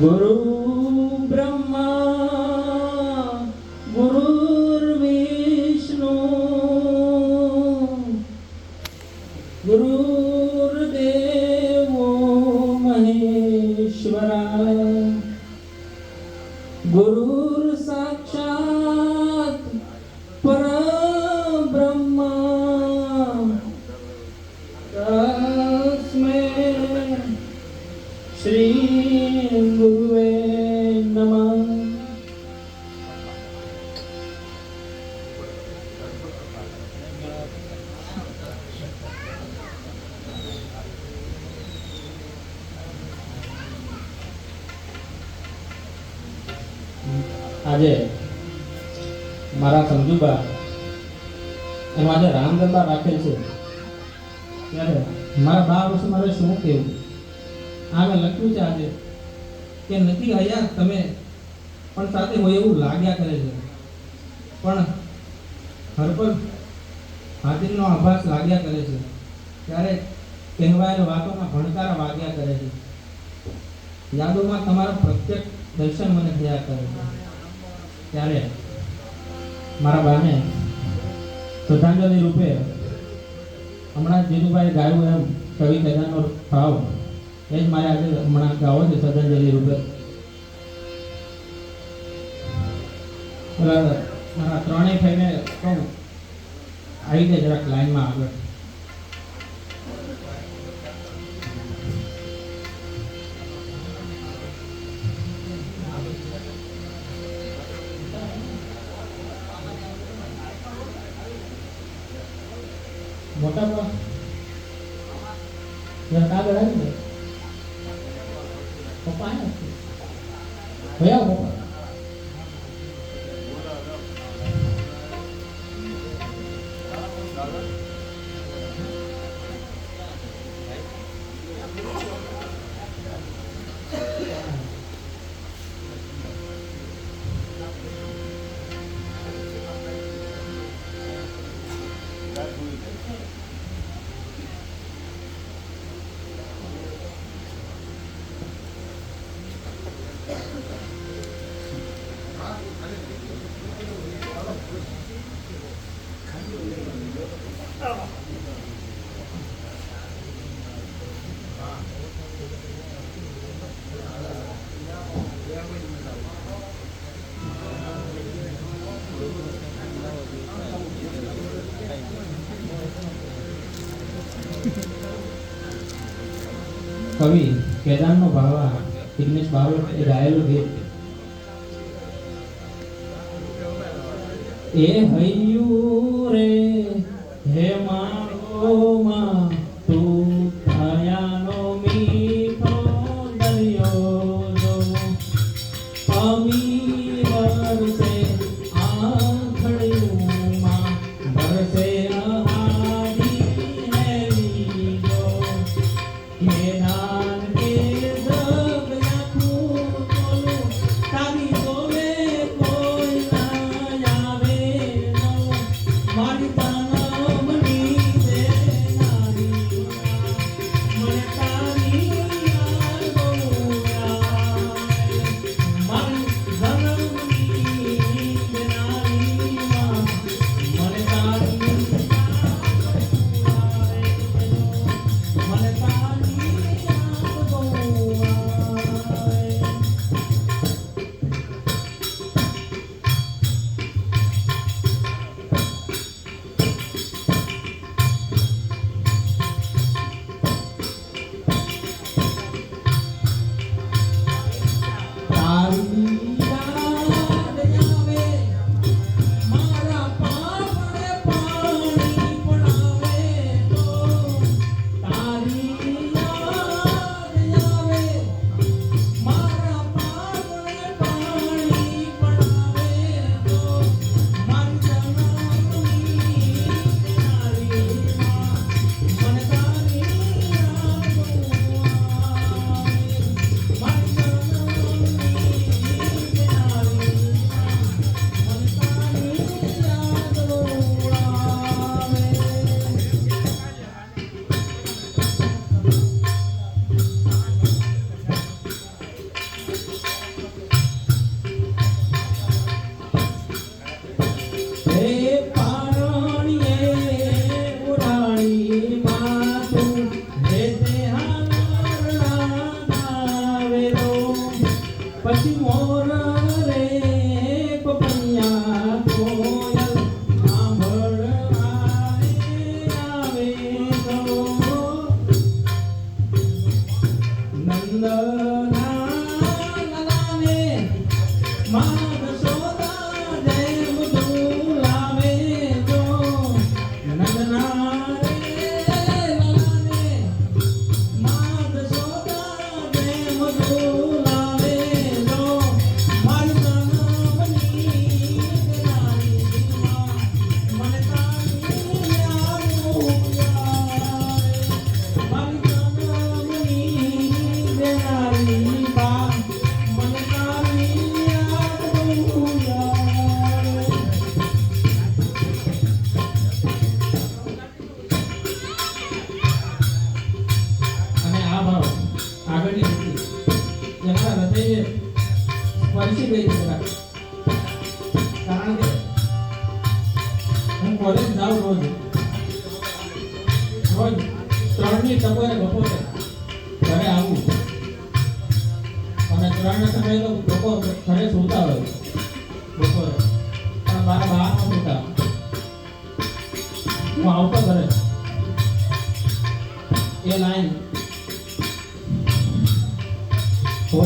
ગુરુ તસ્મૈ શ્રી ગુરુવે નમઃ આજે મારા સમજુબા એમાં આજે રામદરબાર રાખેલ છે ત્યારે મારા બા વર્ષે મારે શું કહેવું? આ મેં લખ્યું છે આજે કે નથી હયા તમે, પણ સાથે હોય એવું લાગ્યા કરે છે. પણ હરપલ હાજરીનો આભાસ લાગ્યા કરે છે. ત્યારે કહેવાયેલ વાતોમાં ભણકારા વાગ્યા કરે છે. યાદોમાં તમારા પ્રત્યક્ષ દર્શન મને થયા કરે છે. ત્યારે મારા બાને શ્રદ્ધાંજલિ રૂપે હમણાં જીનુભાઈ ગાયું એમ કવિ કજાનો ભાવ. એ જ મારે આજે હમણાં ગાવો છે, શ્રદ્ધાંજલિ રૂપે. મારા ત્રણેય થઈને કહું. આવી જાય જરાક લાઈનમાં આગળ. બા જરાક આગળ આવી જાય પપ્પા આવ્યા પપ્પા. કવિ કેદારનો ભાવા વિઘ્નેશ બારોટ એ ગાયેલું ગીત એ હૈયું રે હે માં કોલેજ જાઉં રોજ. રોજ ત્રણની ટકોરે બપોરે ઘરે આવું અને ત્રણ સમયે તો લોકો ઘરે સૂતા હોય. બપોરે. પણ મારા બહાર ન સૂતા. હું આવતો ઘરે. એ લાઈન. ઓ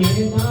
ஏமா